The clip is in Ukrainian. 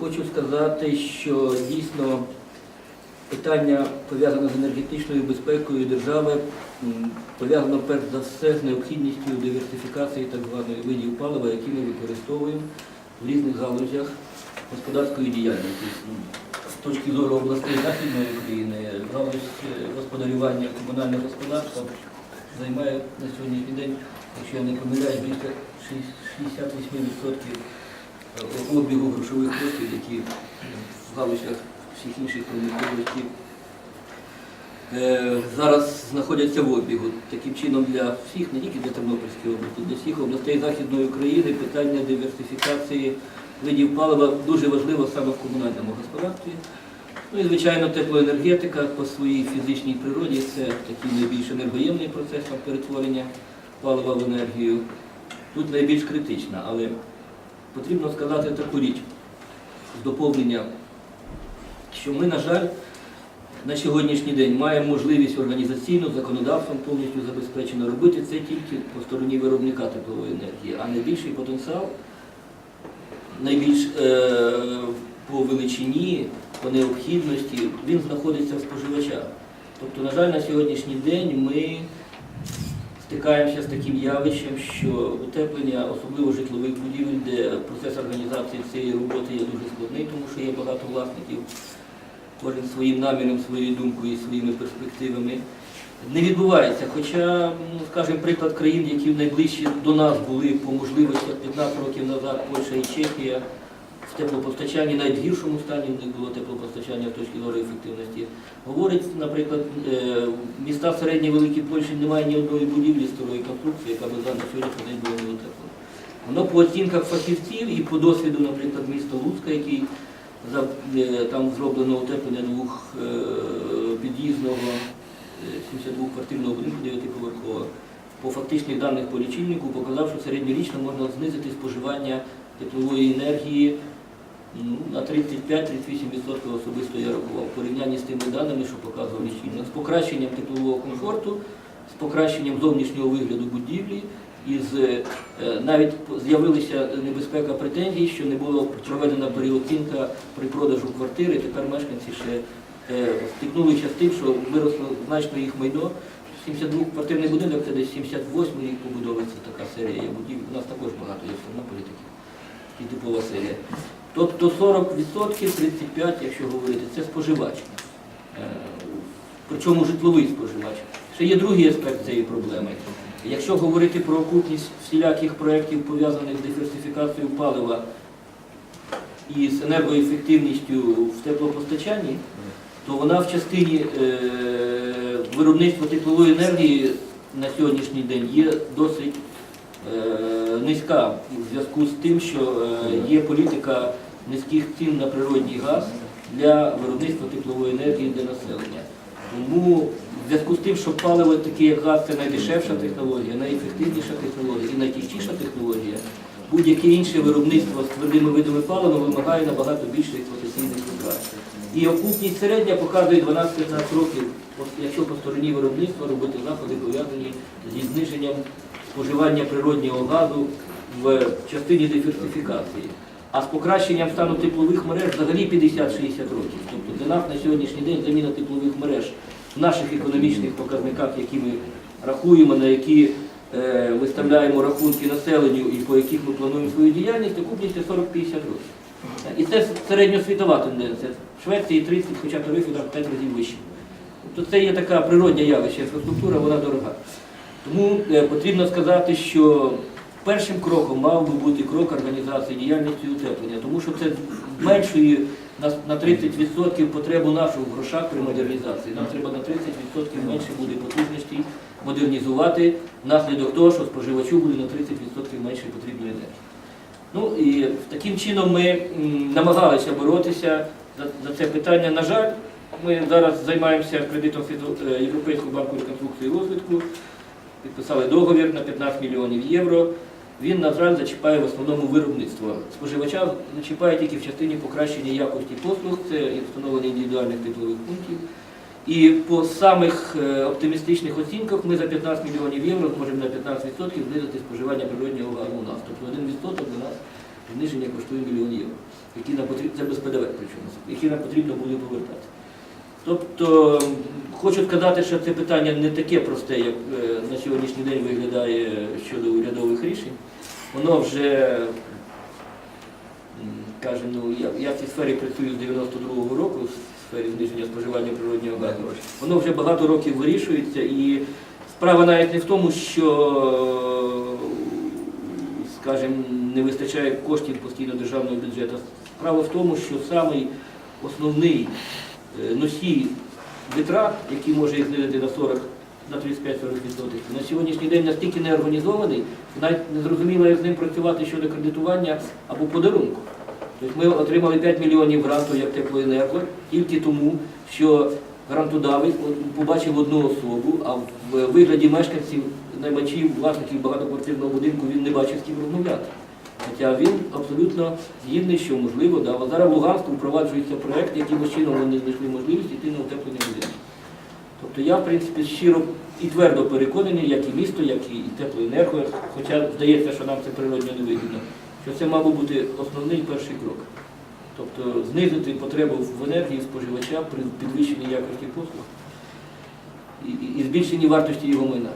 хочу сказати, що дійсно питання пов'язане з енергетичною безпекою держави пов'язано перш за все з необхідністю диверсифікації так званої видів палива, які ми використовуємо в різних галузях господарської діяльності. З точки зору областей Західної України, галузь е, господарювання комунального господарства займає на сьогоднішній день, якщо я не помиляюсь, більше 68% е, обігу грошових коштів, які в галузях всіх інших промисловості е, зараз знаходяться в обігу. Таким чином для всіх, не тільки для Тернопільської області, для всіх областей Західної України питання диверсифікації видів палива дуже важливо саме в комунальному господарстві. Ну і, звичайно, теплоенергетика по своїй фізичній природі це такий найбільш енергоємний процес перетворення палива в енергію. Тут найбільш критична, але потрібно сказати таку річ з доповнення, що ми, на жаль, на сьогоднішній день маємо можливість організаційно, законодавством повністю забезпечено робити це тільки по стороні виробника теплової енергії, а найбільший потенціал, найбільш е, по величині, по необхідності, він знаходиться в споживачах. Тобто, на жаль, на сьогоднішній день ми стикаємося з таким явищем, що утеплення, особливо житлових будівель, де процес організації цієї роботи є дуже складний, тому що є багато власників, кожен своїм наміром, своєю думкою і своїми перспективами. Не відбувається. Хоча, ну, скажімо, приклад країн, які найближчі до нас були по можливостях 15 років назад, Польща і Чехія, в теплопостачанні, навіть в гіршому стані в було теплопостачання з точки зору ефективності. Говорить, наприклад, е, міста середньої великій Польщі немає ні одної будівлі старої конструкції, яка зараз на сьогоднішній день була не утеплена. Воно по оцінках фахівців і по досвіду, наприклад, міста Луцька, який е, там зроблено утеплення двох е, під'їзного 72-квартирного будинку 9-поверхового. По фактичних даних по лічильнику показав, що середньорічно можна знизити споживання теплової енергії ну, на 35-38% особисто я рахував, в порівнянні з тими даними, що показував лічильник, з покращенням теплового комфорту, з покращенням зовнішнього вигляду будівлі, і з, е, навіть з'явилася небезпека претензій, що не була проведена переоцінка при продажу квартири. Тепер мешканці ще е, стикнулися з тим, що виросло значно їх майно. 72 квартирний будинок, це десь 78 рік побудови, це така серія будівель. У нас також багато є в Тернополі таких і типова серія. Тобто 40%, 35%, якщо говорити, це споживач. Е, Причому житловий споживач. Ще є другий аспект цієї проблеми. Якщо говорити про окупність всіляких проєктів, пов'язаних з диверсифікацією палива і з енергоефективністю в теплопостачанні, то вона в частині е, виробництва теплової енергії на сьогоднішній день є досить низька в зв'язку з тим, що е, є політика низьких цін на природній газ для виробництва теплової енергії для населення. Тому в зв'язку з тим, що паливо таке, як газ, це найдешевша технологія, найефективніша технологія і найтічніша технологія, будь-яке інше виробництво з твердими видами палива вимагає набагато більше експлуатаційних витрат. І окупність середня показує 12-15 років, якщо по стороні виробництва робити заходи пов'язані зі зниженням споживання природнього газу в частині диверсифікації. А з покращенням стану теплових мереж взагалі 50-60 років. Тобто для нас на сьогоднішній день заміна теплових мереж в наших економічних показниках, які ми рахуємо, на які е, виставляємо рахунки населенню і по яких ми плануємо свою діяльність, окупність це 40-50 років. І це середньосвітова тенденція. В Швеції 30, хоча тарифи там 5 разів вищі. Тобто це є така природня явище, інфраструктура, вона дорога. Тому е, потрібно сказати, що першим кроком мав би бути крок організації діяльності утеплення, тому що це зменшує на, на 30% потребу нашу в грошах при модернізації. Нам треба на 30% менше буде потужності модернізувати внаслідок того, що споживачу буде на 30% менше потрібної енергії. Ну і таким чином ми намагалися боротися за, за це питання. На жаль, ми зараз займаємося кредитом е, Європейського банку реконструкції і розвитку, підписали договір на 15 мільйонів євро. Він, на жаль, зачіпає в основному виробництво. Споживача зачіпає тільки в частині покращення якості послуг, це і встановлення індивідуальних теплових пунктів. І по самих е, оптимістичних оцінках ми за 15 мільйонів євро зможемо на 15% знизити споживання природнього газу у нас. Тобто 1% для нас Зниження коштує мільйон євро, які нам потрібно, це без ПДВ причому, які нам потрібно буде повертати. Тобто, хочу сказати, що це питання не таке просте, як е, на сьогоднішній день виглядає щодо урядових рішень. Воно вже, м, кажемо, ну, я, я в цій сфері працюю з 92-го року, в сфері зниження споживання природнього газу. Воно вже багато років вирішується і справа навіть не в тому, що, скажімо, не вистачає коштів постійно державного бюджету. Справа в тому, що самий основний носій витрат, який може їх знизити на 40 на 35-40%, на сьогоднішній день настільки не організований, навіть не зрозуміло, як з ним працювати щодо кредитування або подарунку. Тобто ми отримали 5 мільйонів гранту як теплоенерго тільки тому, що грантодавець побачив одну особу, а в вигляді мешканців, наймачів, власників багатоквартирного будинку він не бачив з ким розмовляти. Хоча він абсолютно згідний, що можливо, да. А зараз в Луганську впроваджується проєкт, якимось чином вони знайшли можливість йти на утеплення будинку. Тобто я, в принципі, щиро і твердо переконаний, як і місто, як і теплоенерго, хоча здається, що нам це природньо не вигідно, що це мав би бути основний перший крок. Тобто знизити потребу в енергії споживача при підвищенні якості послуг і, і збільшенні вартості його майна.